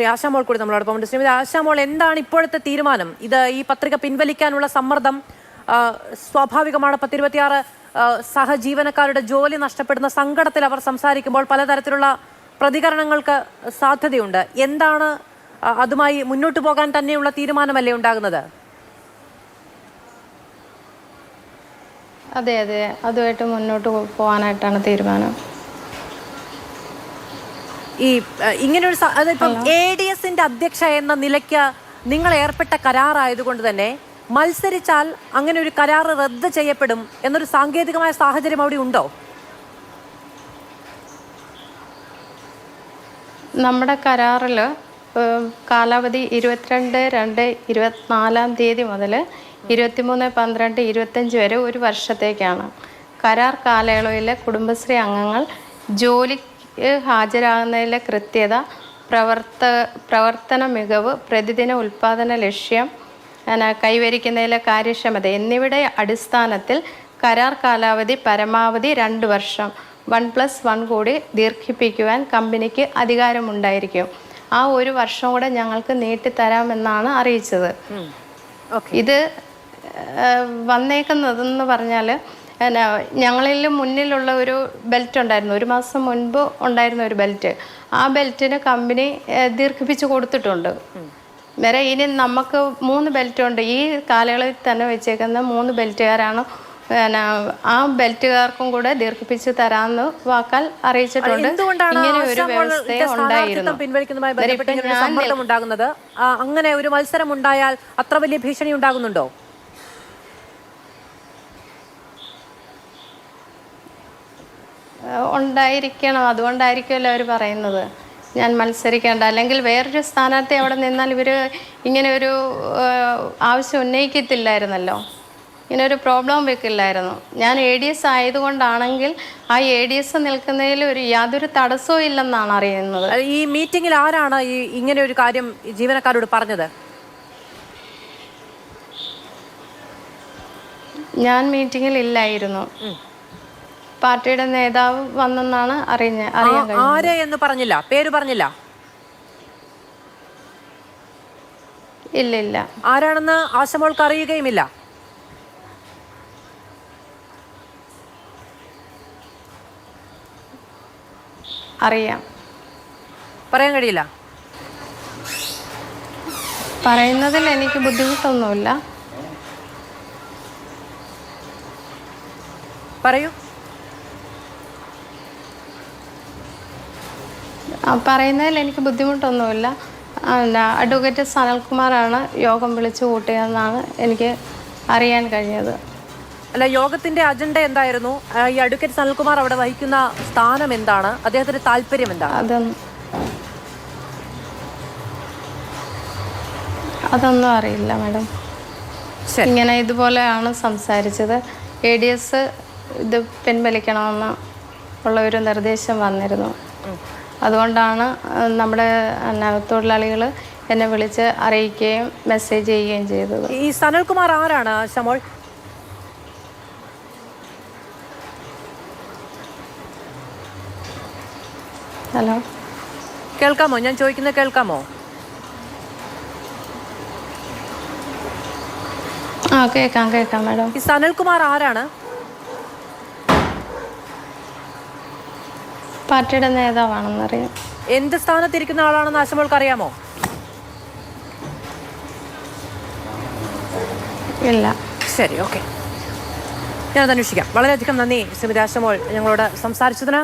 ശ്രീ ആശാമോൾ കൂടി നമ്മളോടൊപ്പം ഉണ്ട്. ശ്രീമതി ആശാമോൾ എന്താണ് ഇപ്പോഴത്തെ തീരുമാനം? ഇത് ഈ പത്രിക പിൻവലിക്കാനുള്ള സമ്മർദ്ദം സ്വാഭാവികമാണ് പത്തിരുപത്തിയാറ് ആ, സഹജീവനക്കാരുടെ ജോലി നഷ്ടപ്പെടുന്ന സങ്കടത്തിൽ അവർ സംസാരിക്കുമ്പോൾ പലതരത്തിലുള്ള പ്രതികരണങ്ങൾക്ക് സാധ്യതയുണ്ട്. എന്താണ് അതുമായി മുന്നോട്ട് പോകാൻ തന്നെയുള്ള തീരുമാനമല്ലേ ഉണ്ടാകുന്നത്? അതെ അതെ. അതുമായിട്ട് മുന്നോട്ട് പോകാനായിട്ടാണ് തീരുമാനം. ഈ ഇങ്ങനെ ഇങ്ങനൊരു അതിപ്പം എ ഡി എസിന്റെ അധ്യക്ഷ എന്ന നിലയ്ക്ക് നിങ്ങൾ ഏർപ്പെട്ട കരാറായതുകൊണ്ട് തന്നെ മത്സരിച്ചാൽ അങ്ങനെ ഒരു കരാർ റദ്ദ് ചെയ്യപ്പെടും എന്നൊരു സാങ്കേതികമായ സാഹചര്യം അവിടെ ഉണ്ടോ? നമ്മുടെ കരാറിൽ കാലാവധി ഇരുപത്തിരണ്ട് രണ്ട് ഇരുപത്തിനാലാം തീയതി മുതൽ ഇരുപത്തിമൂന്ന് പന്ത്രണ്ട് ഇരുപത്തഞ്ച് വരെ ഒരു വർഷത്തേക്കാണ്. കരാർ കാലയളവിലെ കുടുംബശ്രീ അംഗങ്ങൾ ജോലിക്ക് ഹാജരാകുന്നതിലെ കൃത്യത പ്രവർത്ത പ്രവർത്തന മികവ് പ്രതിദിന ഉൽപ്പാദന ലക്ഷ്യം കൈവരിക്കുന്നതിലെ കാര്യക്ഷമത എന്നിവയുടെ അടിസ്ഥാനത്തിൽ കരാർ കാലാവധി പരമാവധി രണ്ട് വർഷം. വൺ പ്ലസ് വൺ കൂടി ദീർഘിപ്പിക്കുവാൻ കമ്പനിക്ക് അധികാരമുണ്ടായിരിക്കും. ആ ഒരു വർഷം കൂടെ ഞങ്ങൾക്ക് നീട്ടിത്തരാമെന്നാണ് അറിയിച്ചത്. ഇത് വന്നേക്കുന്നതെന്ന് പറഞ്ഞാൽ എന്നാ ഞങ്ങളിൽ മുന്നിലുള്ള ഒരു ബെൽറ്റ് ഉണ്ടായിരുന്നു. ഒരു മാസം മുൻപ് ഉണ്ടായിരുന്ന ഒരു ബെൽറ്റ് ആ ബെൽറ്റിന് കമ്പനി ദീർഘിപ്പിച്ച് കൊടുത്തിട്ടുണ്ട്. വരെ ഇനി നമുക്ക് മൂന്ന് ബെൽറ്റ് ഉണ്ട്. ഈ കാലയളവിൽ തന്നെ വെച്ചേക്കുന്ന മൂന്ന് ബെൽറ്റുകാരാണ് പിന്നെ ആ ബെൽറ്റുകാർക്കും കൂടെ ദീർഘിപ്പിച്ച് തരാമെന്ന് വാക്കാൽ അറിയിച്ചിട്ടുണ്ട്. ഇങ്ങനെ ഒരു വ്യവസ്ഥ ഉണ്ടായിരുന്നു. അങ്ങനെ ഒരു മത്സരം ഉണ്ടായാൽ അത്ര വലിയ ഭീഷണി ഉണ്ടാകുന്നുണ്ടോ? ഉണ്ടായിരിക്കണം. അതുകൊണ്ടായിരിക്കുമല്ലോ അവർ പറയുന്നത്. ഞാൻ മത്സരിക്കേണ്ട. അല്ലെങ്കിൽ വേറൊരു സ്ഥാനാർത്ഥി അവിടെ നിന്നാൽ ഇവർ ഇങ്ങനെ ഒരു ആവശ്യം ഉന്നയിക്കത്തില്ലായിരുന്നല്ലോ. ഇങ്ങനെ ഒരു പ്രോബ്ലം വെക്കില്ലായിരുന്നു. ഞാൻ എ ഡി എസ് ആയതുകൊണ്ടാണെങ്കിൽ ആ എ ഡി എസ് നിൽക്കുന്നതിൽ ഒരു യാതൊരു തടസ്സവും ഇല്ലെന്നാണ് അറിയുന്നത്. ഈ മീറ്റിംഗിൽ ആരാണ് ഈ ഇങ്ങനെ ഒരു കാര്യം ജീവനക്കാരോട് പറഞ്ഞത്? ഞാൻ മീറ്റിങ്ങിൽ ഇല്ലായിരുന്നു. പാർട്ടിയുടെ നേതാവ് വന്നെന്നാണ് അറിഞ്ഞ അറിയാൻ കഴിഞ്ഞത്. ആരെ എന്ന് പറഞ്ഞില്ല. പേര് പറഞ്ഞില്ല. ഇല്ല ഇല്ല. ആരാണെന്ന് ആശമോൾക്ക് അറിയുകയുമില്ല. അറിയാം. പറയാൻ കഴിയില്ല. പറയുന്നതിൽ എനിക്ക് ബുദ്ധിമുട്ടൊന്നുമില്ല. പറയൂ. പറയുന്നതിൽ എനിക്ക് ബുദ്ധിമുട്ടൊന്നുമില്ല. പിന്നെ അഡ്വക്കേറ്റ് സനൽകുമാറാണ് യോഗം വിളിച്ചു കൂട്ടിയതെന്നാണ് എനിക്ക് അറിയാൻ കഴിഞ്ഞത്. അല്ല യോഗത്തിന്റെ അജണ്ട എന്തായിരുന്നു? ഈ അഡ്വക്കേറ്റ് സനൽകുമാർ അവിടെ വഹിക്കുന്ന സ്ഥാനം എന്താണ്? അദ്ദേഹത്തിന്റെ താല്പര്യം എന്താണ്? അതൊന്നും അതൊന്നും അറിയില്ല മാഡം. ശരി. ഇങ്ങനെ ഇതുപോലെയാണ് സംസാരിച്ചത്. എ ഡി എസ് ഇത് പിൻവലിക്കണമെന്ന് ഉള്ള ഒരു നിർദ്ദേശം വന്നിരുന്നു. അതുകൊണ്ടാണ് നമ്മുടെ തൊഴിലാളികൾ എന്നെ വിളിച്ച് അറിയിക്കുകയും മെസ്സേജ് ചെയ്യുകയും ചെയ്തത്. ഈ സനൽകുമാർ ആരാണ് ശമോൾ? ഹലോ? കേൾക്കാമോ? ഞാൻ ചോദിക്കുന്നത് കേൾക്കാമോ? ആ കേൾക്കാം കേൾക്കാം മാഡം. ഈ സനൽകുമാർ ആരാണ്? പാർട്ടിയുടെ നേതാവാണെന്നറിയാം. എന്ത് സ്ഥാനത്തിരിക്കുന്ന ആളാണെന്ന് ആശമോൾക്ക് അറിയാമോ ഇല്ല. ശരി ഓക്കെ. ഞാനത് അന്വേഷിക്കാം വളരെയധികം നന്ദി ശ്രീമതി ആശമോൾ ഞങ്ങളോട് സംസാരിച്ചതിന്